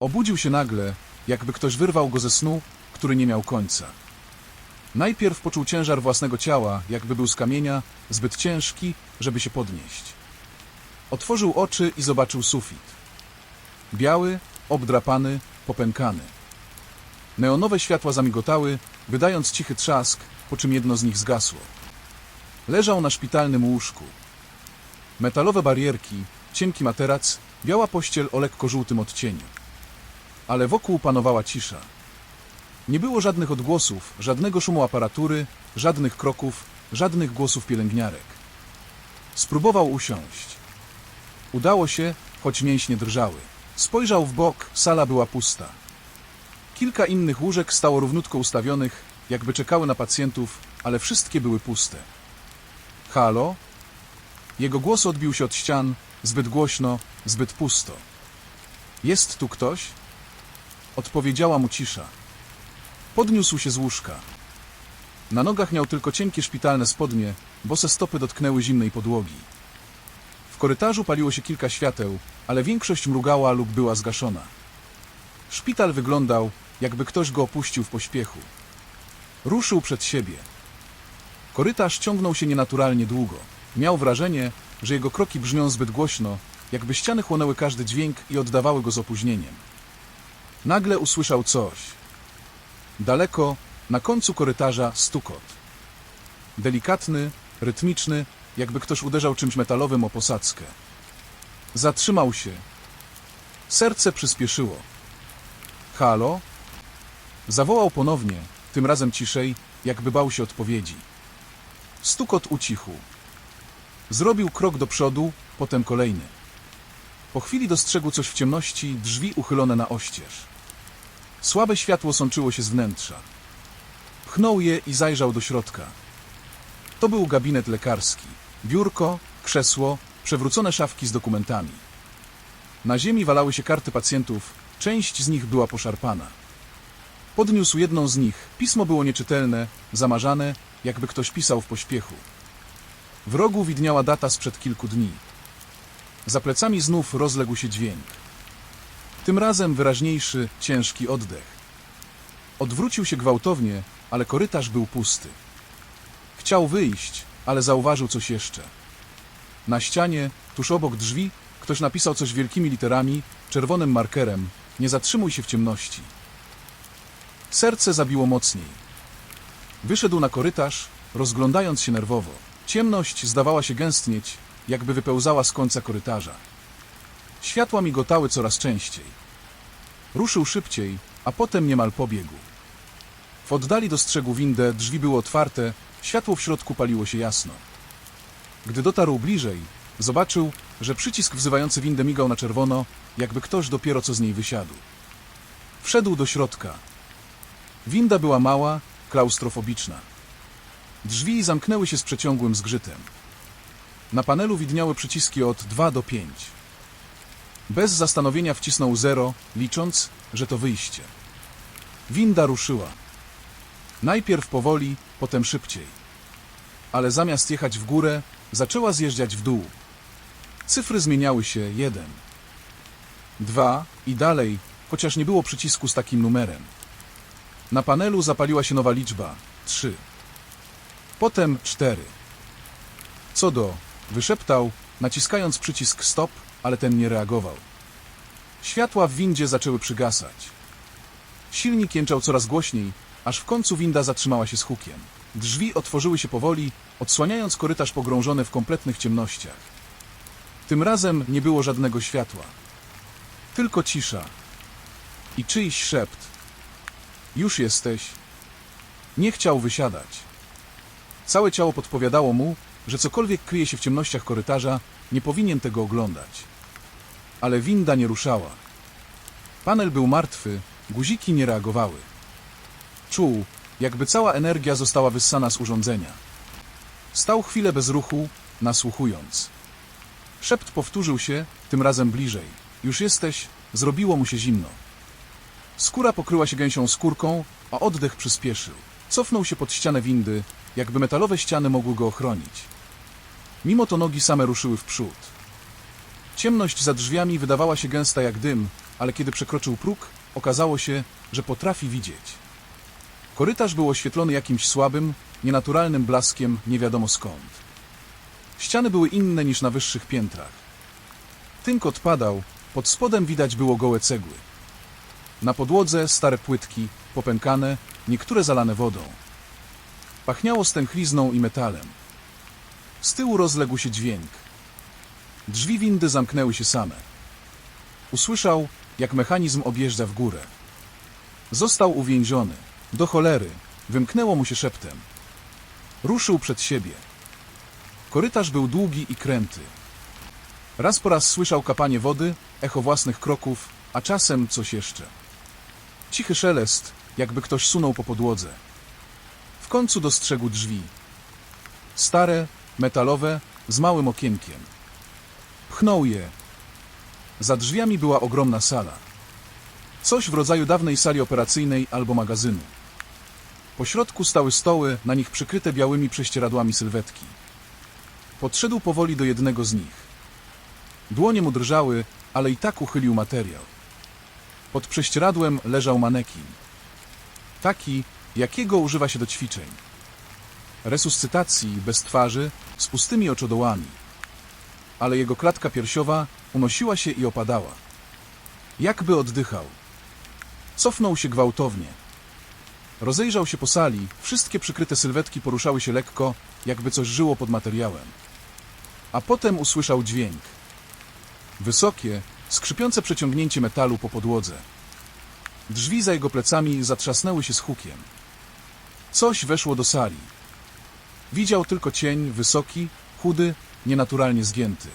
Obudził się nagle, jakby ktoś wyrwał go ze snu, który nie miał końca. Najpierw poczuł ciężar własnego ciała, jakby był z kamienia, zbyt ciężki, żeby się podnieść. Otworzył oczy i zobaczył sufit. Biały, obdrapany, popękany. Neonowe światła zamigotały, wydając cichy trzask, po czym jedno z nich zgasło. Leżał na szpitalnym łóżku. Metalowe barierki, cienki materac, biała pościel o lekko żółtym odcieniu. Ale wokół panowała cisza. Nie było żadnych odgłosów, żadnego szumu aparatury, żadnych kroków, żadnych głosów pielęgniarek. Spróbował usiąść. Udało się, choć mięśnie drżały. Spojrzał w bok, sala była pusta. Kilka innych łóżek stało równutko ustawionych, jakby czekały na pacjentów, ale wszystkie były puste. Halo? Jego głos odbił się od ścian, zbyt głośno, zbyt pusto. Jest tu ktoś? Odpowiedziała mu cisza. Podniósł się z łóżka. Na nogach miał tylko cienkie szpitalne spodnie, bose stopy dotknęły zimnej podłogi. W korytarzu paliło się kilka świateł, ale większość mrugała lub była zgaszona. Szpital wyglądał, jakby ktoś go opuścił w pośpiechu. Ruszył przed siebie. Korytarz ciągnął się nienaturalnie długo. Miał wrażenie, że jego kroki brzmią zbyt głośno, jakby ściany chłonęły każdy dźwięk i oddawały go z opóźnieniem. Nagle usłyszał coś. Daleko, na końcu korytarza, stukot. Delikatny, rytmiczny, jakby ktoś uderzał czymś metalowym o posadzkę. Zatrzymał się. Serce przyspieszyło. Halo? Zawołał ponownie, tym razem ciszej, jakby bał się odpowiedzi. Stukot ucichł. Zrobił krok do przodu, potem kolejny. Po chwili dostrzegł coś w ciemności, drzwi uchylone na oścież. Słabe światło sączyło się z wnętrza. Pchnął je i zajrzał do środka. To był gabinet lekarski. Biurko, krzesło, przewrócone szafki z dokumentami. Na ziemi walały się karty pacjentów, część z nich była poszarpana. Podniósł jedną z nich. Pismo było nieczytelne, zamarzane, jakby ktoś pisał w pośpiechu. W rogu widniała data sprzed kilku dni. Za plecami znów rozległ się dźwięk. Tym razem wyraźniejszy, ciężki oddech. Odwrócił się gwałtownie, ale korytarz był pusty. Chciał wyjść, ale zauważył coś jeszcze. Na ścianie, tuż obok drzwi, ktoś napisał coś wielkimi literami, czerwonym markerem. Nie zatrzymuj się w ciemności. Serce zabiło mocniej. Wyszedł na korytarz, rozglądając się nerwowo. Ciemność zdawała się gęstnieć, jakby wypełzała z końca korytarza. Światła migotały coraz częściej. Ruszył szybciej, a potem niemal pobiegł. W oddali dostrzegł windę, drzwi były otwarte, światło w środku paliło się jasno. Gdy dotarł bliżej, zobaczył, że przycisk wzywający windę migał na czerwono, jakby ktoś dopiero co z niej wysiadł. Wszedł do środka. Winda była mała, klaustrofobiczna. Drzwi zamknęły się z przeciągłym zgrzytem. Na panelu widniały przyciski od 2 do 5. Bez zastanowienia wcisnął zero, licząc, że to wyjście. Winda ruszyła. Najpierw powoli, potem szybciej. Ale zamiast jechać w górę, zaczęła zjeżdżać w dół. Cyfry zmieniały się jeden, dwa i dalej, chociaż nie było przycisku z takim numerem. Na panelu zapaliła się nowa liczba trzy. Potem cztery. Co do, wyszeptał, naciskając przycisk stop, ale ten nie reagował. Światła w windzie zaczęły przygasać. Silnik jęczał coraz głośniej, aż w końcu winda zatrzymała się z hukiem. Drzwi otworzyły się powoli, odsłaniając korytarz pogrążony w kompletnych ciemnościach. Tym razem nie było żadnego światła. Tylko cisza. I czyjś szept. Już jesteś. Nie chciał wysiadać. Całe ciało podpowiadało mu, że cokolwiek kryje się w ciemnościach korytarza, nie powinien tego oglądać. Ale winda nie ruszała. Panel był martwy, guziki nie reagowały. Czuł, jakby cała energia została wyssana z urządzenia. Stał chwilę bez ruchu, nasłuchując. Szept powtórzył się, tym razem bliżej. Już jesteś, zrobiło mu się zimno. Skóra pokryła się gęsią skórką, a oddech przyspieszył. Cofnął się pod ścianę windy, jakby metalowe ściany mogły go ochronić. Mimo to nogi same ruszyły w przód. Ciemność za drzwiami wydawała się gęsta jak dym, ale kiedy przekroczył próg, okazało się, że potrafi widzieć. Korytarz był oświetlony jakimś słabym, nienaturalnym blaskiem nie wiadomo skąd. Ściany były inne niż na wyższych piętrach. Tynk odpadał, pod spodem widać było gołe cegły. Na podłodze stare płytki, popękane, niektóre zalane wodą. Pachniało stęchlizną i metalem. Z tyłu rozległ się dźwięk. Drzwi windy zamknęły się same. Usłyszał, jak mechanizm objeżdża w górę. Został uwięziony. Do cholery. Wymknęło mu się szeptem. Ruszył przed siebie. Korytarz był długi i kręty. Raz po raz słyszał kapanie wody, echo własnych kroków, a czasem coś jeszcze. Cichy szelest, jakby ktoś sunął po podłodze. W końcu dostrzegł drzwi. Stare, metalowe, z małym okienkiem. Pchnął je. Za drzwiami była ogromna sala. Coś w rodzaju dawnej sali operacyjnej albo magazynu. Po środku stały stoły, na nich przykryte białymi prześcieradłami sylwetki. Podszedł powoli do jednego z nich. Dłonie mu drżały, ale i tak uchylił materiał. Pod prześcieradłem leżał manekin. Taki, jakiego używa się do ćwiczeń. Resuscytacji, bez twarzy, z pustymi oczodołami. Ale jego klatka piersiowa unosiła się i opadała. Jakby oddychał. Cofnął się gwałtownie. Rozejrzał się po sali, wszystkie przykryte sylwetki poruszały się lekko, jakby coś żyło pod materiałem. A potem usłyszał dźwięk. Wysokie, skrzypiące przeciągnięcie metalu po podłodze. Drzwi za jego plecami zatrzasnęły się z hukiem. Coś weszło do sali. Widział tylko cień, wysoki, chudy, nienaturalnie zgięty.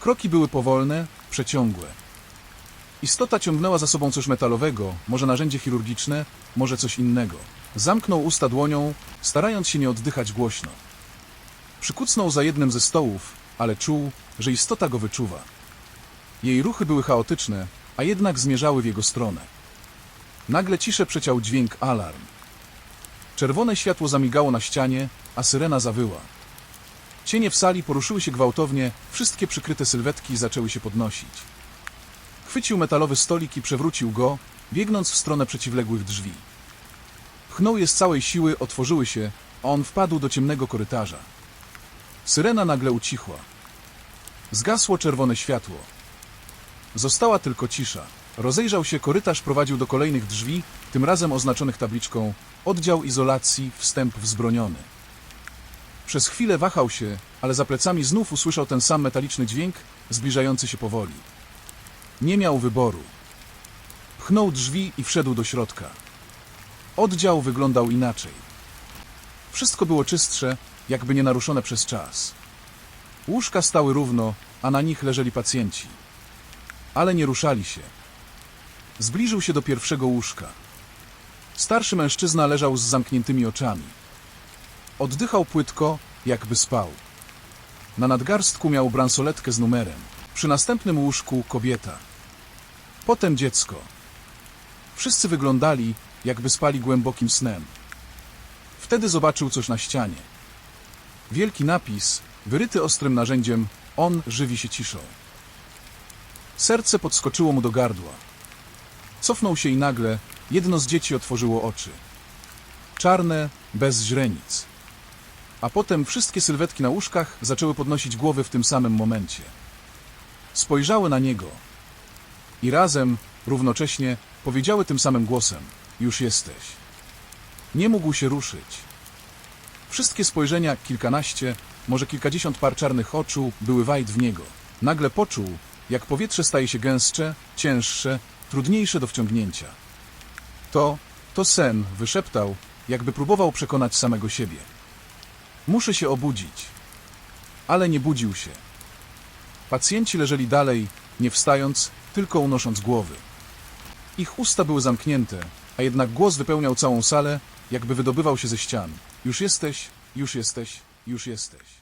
Kroki były powolne, przeciągłe. Istota ciągnęła za sobą coś metalowego, może narzędzie chirurgiczne, może coś innego. Zamknął usta dłonią, starając się nie oddychać głośno. Przykucnął za jednym ze stołów, ale czuł, że istota go wyczuwa. Jej ruchy były chaotyczne, a jednak zmierzały w jego stronę. Nagle ciszę przeciął dźwięk alarm. Czerwone światło zamigało na ścianie, a syrena zawyła. Cienie w sali poruszyły się gwałtownie, wszystkie przykryte sylwetki zaczęły się podnosić. Chwycił metalowy stolik i przewrócił go, biegnąc w stronę przeciwległych drzwi. Pchnął je z całej siły, otworzyły się, a on wpadł do ciemnego korytarza. Syrena nagle ucichła. Zgasło czerwone światło. Została tylko cisza. Rozejrzał się, korytarz prowadził do kolejnych drzwi, tym razem oznaczonych tabliczką Oddział izolacji, wstęp wzbroniony. Przez chwilę wahał się, ale za plecami znów usłyszał ten sam metaliczny dźwięk, zbliżający się powoli. Nie miał wyboru. Pchnął drzwi i wszedł do środka. Oddział wyglądał inaczej. Wszystko było czystsze, jakby nie naruszone przez czas. Łóżka stały równo, a na nich leżeli pacjenci. Ale nie ruszali się. Zbliżył się do pierwszego łóżka. Starszy mężczyzna leżał z zamkniętymi oczami. Oddychał płytko, jakby spał. Na nadgarstku miał bransoletkę z numerem. Przy następnym łóżku kobieta. Potem dziecko. Wszyscy wyglądali, jakby spali głębokim snem. Wtedy zobaczył coś na ścianie. Wielki napis, wyryty ostrym narzędziem, on żywi się ciszą. Serce podskoczyło mu do gardła. Cofnął się i nagle jedno z dzieci otworzyło oczy. Czarne, bez źrenic. A potem wszystkie sylwetki na łóżkach zaczęły podnosić głowy w tym samym momencie. Spojrzały na niego. I razem, równocześnie, powiedziały tym samym głosem: Już jesteś. Nie mógł się ruszyć. Wszystkie spojrzenia, kilkanaście, może kilkadziesiąt par czarnych oczu, były wajd w niego. Nagle poczuł, jak powietrze staje się gęstsze, cięższe, trudniejsze do wciągnięcia. To, to sen, wyszeptał, jakby próbował przekonać samego siebie. Muszę się obudzić. Ale nie budził się. Pacjenci leżeli dalej, nie wstając, tylko unosząc głowy. Ich usta były zamknięte, a jednak głos wypełniał całą salę, jakby wydobywał się ze ścian. Już jesteś, już jesteś, już jesteś.